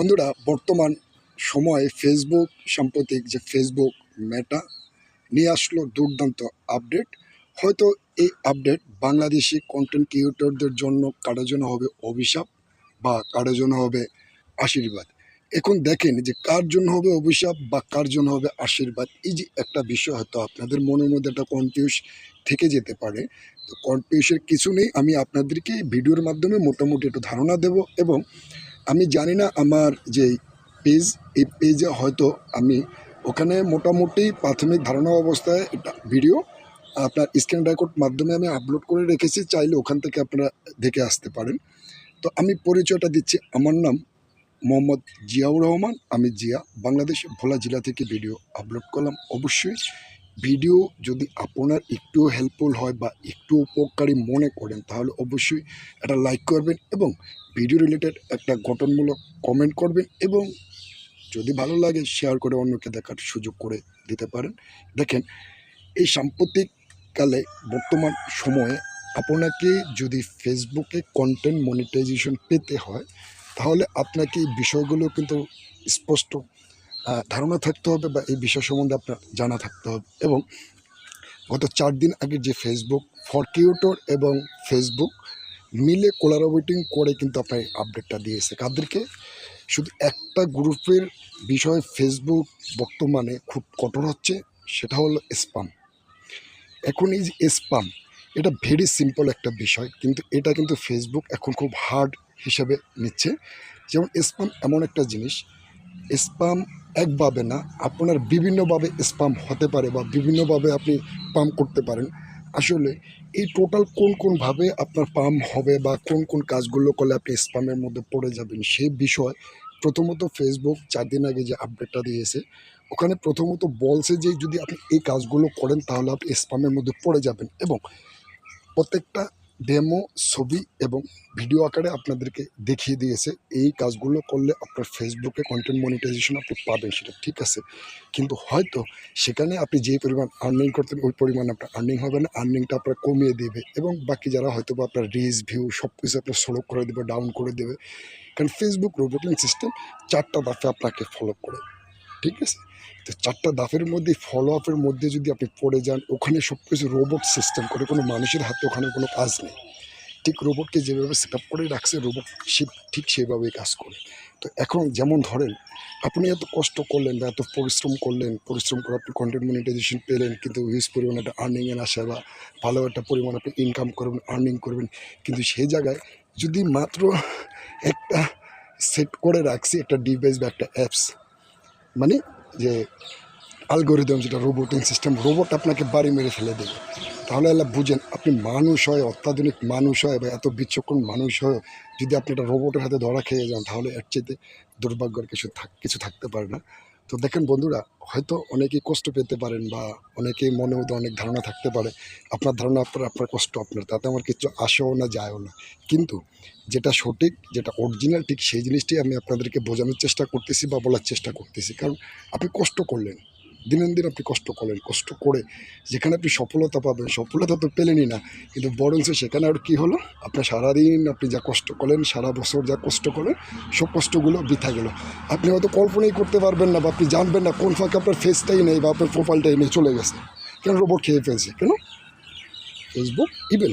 বন্ধুরা, বর্তমান সময়ে ফেসবুক সাম্প্রতিক যে ফেসবুক মেটা নিয়ে আসলো দুর্দান্ত আপডেট হয়তো এই আপডেট বাংলাদেশি কন্টেন্ট ক্রিয়েটরদের জন্য কারোর জন্য হবে অভিশাপ বা কারোর জন্য হবে আশীর্বাদ। এখন দেখেন যে কার জন্য হবে অভিশাপ বা কার জন্য হবে আশীর্বাদ, এই যে একটা বিষয় হয়তো আপনাদের মনের মধ্যে একটা কনফিউজ থেকে যেতে পারে। তো কনফিউজের কিছু নেই, আমি আপনাদেরকে ভিডিওর মাধ্যমে মোটামুটি একটু ধারণা দেব এবং আমি জানি না আমার যে পেজ, এই পেজে হয়তো আমি ওখানে মোটামুটি প্রাথমিক ধারণা অবস্থায় এটা ভিডিও আপনার স্ক্রিন রেকর্ড মাধ্যমে আমি আপলোড করে রেখেছি, চাইলে ওখান থেকে আপনারা দেখে আসতে পারেন। তো আমি পরিচয়টা দিচ্ছি, আমার নাম মোহাম্মদ জিয়াউর রহমান, আমি জিয়া, বাংলাদেশ ভোলা জেলা থেকে ভিডিও আপলোড করলাম। অবশ্যই ভিডিও যদি আপনার একটু হেল্পফুল হয় বা একটু উপকারী মনে করেন, তাহলে অবশ্যই একটা লাইক করবেন এবং ভিডিও রিলেটেড একটা গঠনমূলক কমেন্ট করবেন এবং যদি ভালো লাগে শেয়ার করে অন্যকে দেখার সুযোগ করে দিতে পারেন। দেখেন, এই সাম্প্রতিককালে বর্তমান সময়ে আপনাকে যদি ফেসবুকে কন্টেন্ট মনিটাইজেশন পেতে হয়, তাহলে আপনাকে এই বিষয়গুলো কিন্তু স্পষ্ট ধারণা থাকতে হবে বা এই বিষয় সম্বন্ধে আপনার জানা থাকতে হবে। এবং গত চার দিন আগে যে ফেসবুক ফর কিউটর এবং ফেসবুক মিলে কোলাবোরেটিং করে কিন্তু আপনার আপডেটটা দিয়েছে। কাদেরকে? শুধু একটা গ্রুপের বিষয়ে ফেসবুক বর্তমানে খুব কঠোর হচ্ছে, সেটা হলো স্পাম এখন এই যে স্পাম এটা ভেরি সিম্পল একটা বিষয়, কিন্তু এটা কিন্তু ফেসবুক এখন খুব হার্ড হিসেবে নিচ্ছে। যেমন স্পাম এমন একটা জিনিস স্পাম একভাবে না, আপনার বিভিন্নভাবে স্পাম হতে পারে বা বিভিন্নভাবে আপনি পাম করতে পারেন। আসলে এই টোটাল কোন কোনভাবে আপনার পাম হবে বা কোন কোন কাজগুলো করলে আপনি স্পামের মধ্যে পড়ে যাবেন সেই বিষয় প্রথমত ফেসবুক চার দিন আগে যে আপডেটটা দিয়েছে, ওখানে প্রথমত বলছে যে যদি আপনি এই কাজগুলো করেন তাহলে আপনি স্পামের মধ্যে পড়ে যাবেন এবং প্রত্যেকটা ডেমো, ছবি এবং ভিডিও আকারে আপনাদেরকে দেখিয়ে দিয়েছে। এই কাজগুলো করলে আপনার ফেসবুকে কন্টেন্ট মনিটাইজেশন আপনি পাবেন সেটা ঠিক আছে। কিন্তু হয়তো সেখানে আপনি যে পরিমাণ আর্নিং করতেন, ওই পরিমাণ আপনার আর্নিং হবে না। আর্নিংটা আপনার কমিয়ে দেবে এবং বাকি যারা হয়তো বা আপনার রিচ ভিউ সব কিছু আপনার স্লো করে দেবে ডাউন করে দেবে। কারণ ফেসবুক রোবোটিং সিস্টেম চারটা দাফে আপনাকে ফলো করে। ঠিক আছে? তো চারটা দাফের মধ্যে ফলো আপের মধ্যে যদি আপনি পড়ে যান, ওখানে সব কিছু রোবট সিস্টেম করে, কোনো মানুষের হাতে ওখানে কোনো কাজ নেই। ঠিক রোবটকে যেভাবে সেট আপ করে রাখছে রোবট সে ঠিক সেভাবেই কাজ করে। তো এখন যেমন ধরেন, আপনি এত কষ্ট করলেন বা এত পরিশ্রম করলেন, পরিশ্রম করে আপনি কন্টেন্ট মনিটাইজেশন পেলেন, কিন্তু হিউজ পরিমাণ একটা আর্নিংয়ের আসে বা ভালো একটা পরিমাণ আপনি ইনকাম করবেন আর্নিং করবেন, কিন্তু সেই জায়গায় যদি মাত্র একটা সেট করে রাখছি, একটা ডিভাইস বা একটা অ্যাপস মানে যে অ্যালগোরিদম যেটা রোবোটিং সিস্টেম রোবট আপনাকে বাড়ি মেরে ফেলে দেবে। তাহলে আল্লাহ বুঝেন, আপনি মানুষ হয়, অত্যাধুনিক মানুষ হয় বা এত বিচক্ষণ মানুষ হয় যদি আপনি একটা রোবটের হাতে ধরা খেয়ে যান, তাহলে এর চেয়ে দুর্ভাগ্যর কিছু থাক, কিছু থাকতে পারে না। তো দেখেন বন্ধুরা, হয়তো অনেকেই কষ্ট পেতে পারেন বা অনেকেই মনে মধ্যে অনেক ধারণা থাকতে পারে, আপনার ধারণা আপনার আপনার কষ্ট আপনার, তাতে আমার কিছু আসেও না, যায়ও না। কিন্তু যেটা সঠিক, যেটা অরিজিনাল ঠিক সেই জিনিসটি আমি আপনাদেরকে বোঝানোর চেষ্টা করতেছি বা বলার চেষ্টা করতেছি। কারণ আপনি কষ্ট করলেন দিনের দিন আপনি কষ্ট করেন, কষ্ট করে যেখানে আপনি সফলতা পাবেন, সফলতা তো পেলেনই না, কিন্তু বরঞ্চ সেখানে আর কী হলো? আপনার সারাদিন আপনি যা কষ্ট করেন, সারা বছর যা কষ্ট করেন, সব কষ্টগুলো বৃথা গেল। আপনি হয়তো কল্পনাই করতে পারবেন না বা আপনি জানবেন না কোন ফাঁকে আপনার ফেসটাই নেই বা আপনার প্রোফাইলটাই নেই, চলে গেছে। কেন? রোবট খেয়ে ফেলছে। কেন? ফেসবুক ইভেন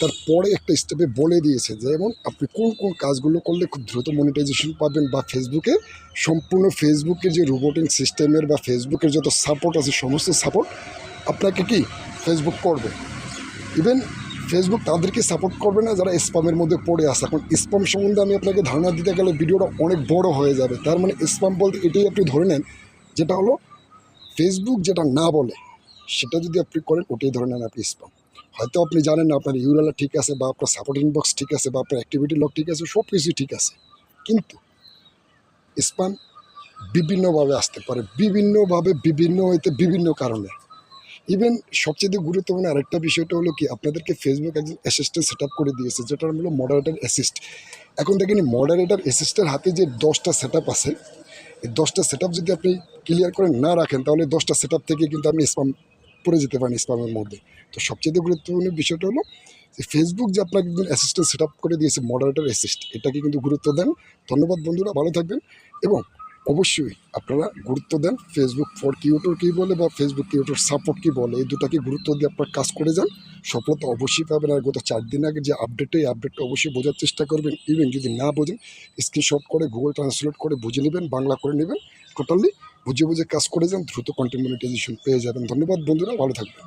তারপরে একটা স্টেপে বলে দিয়েছে যেমন আপনি কোন কোন কাজগুলো করলে খুব দ্রুত মনিটাইজেশন পাবেন বা ফেসবুকে সম্পূর্ণ ফেসবুকের যে রোবোটিং সিস্টেমের বা ফেসবুকের যত সাপোর্ট আছে, সমস্ত সাপোর্ট আপনাকে কি? ফেসবুক করবে। ইভেন ফেসবুক তাদেরকে সাপোর্ট করবে না যারা স্পামের মধ্যে পড়ে আসে এখন স্পাম সম্বন্ধে আমি আপনাকে ধারণা দিতে গেলে ভিডিওটা অনেক বড় হয়ে যাবে। তার মানে স্পাম বলতে এটাই আপনি ধরে নেন, যেটা হলো ফেসবুক যেটা না বলে, সেটা যদি আপনি করেন, ওটাই ধরে নেন আপনি স্পাম হয়তো আপনি জানেন না, আপনার ইউরালা ঠিক আছে বা আপনার সাপোর্ট ইনবক্স ঠিক আছে বা আপনার অ্যাক্টিভিটি লগ ঠিক আছে সব কিছুই ঠিক আছে। কিন্তু স্পাম বিভিন্নভাবে আসতে পারে, বিভিন্নভাবে বিভিন্ন হইতে বিভিন্ন কারণে। ইভেন সবচেয়ে গুরুত্বপূর্ণ আরেকটা বিষয়টা হলো কি, আপনাদেরকে ফেসবুক একজন অ্যাসিস্ট্যান্ট সেট করে দিয়েছে যেটা হলো মডারেটার অ্যাসিস্ট এখন দেখেন মডারেটার অ্যাসিস্টের হাতে যে দশটা সেট আছে, এই দশটা সেট যদি আপনি ক্লিয়ার করে না রাখেন, তাহলে দশটা সেট থেকে কিন্তু আপনি স্পাম পড়ে যেতে পারেন স্পামের মধ্যে। তো সবচেয়ে গুরুত্বপূর্ণ বিষয়টা হলো যে ফেসবুক যে আপনাকে একজন অ্যাসিস্ট্যান্ট সেট আপ করে দিয়েছে মডারেটার অ্যাসিস্ট এটাকে কিন্তু গুরুত্ব দেন। ধন্যবাদ বন্ধুরা, ভালো থাকবেন এবং অবশ্যই আপনারা গুরুত্ব দেন ফেসবুক ফর কিউটোর কী বলে বা ফেসবুক কিউটোর সাপোর্ট কী বলে, এই দুটাকে গুরুত্ব দিয়ে আপনার কাজ করে যান। সফলতা অবশ্যই পাবেন আর গত চার দিন আগে যে আপডেটে এই আপডেটটা অবশ্যই বোঝার চেষ্টা করবেন। ইভেন যদি না বোঝেন স্ক্রিনশট করে গুগল ট্রান্সলেট করে বুঝে নেবেন, বাংলা করে নেবেন। টোটালি বুঝে বুঝে কাজ করে যান দ্রুত কন্টেন্ট মনিটাইজেশন পেয়ে যাবেন। ধন্যবাদ বন্ধুরা ভালো থাকবেন।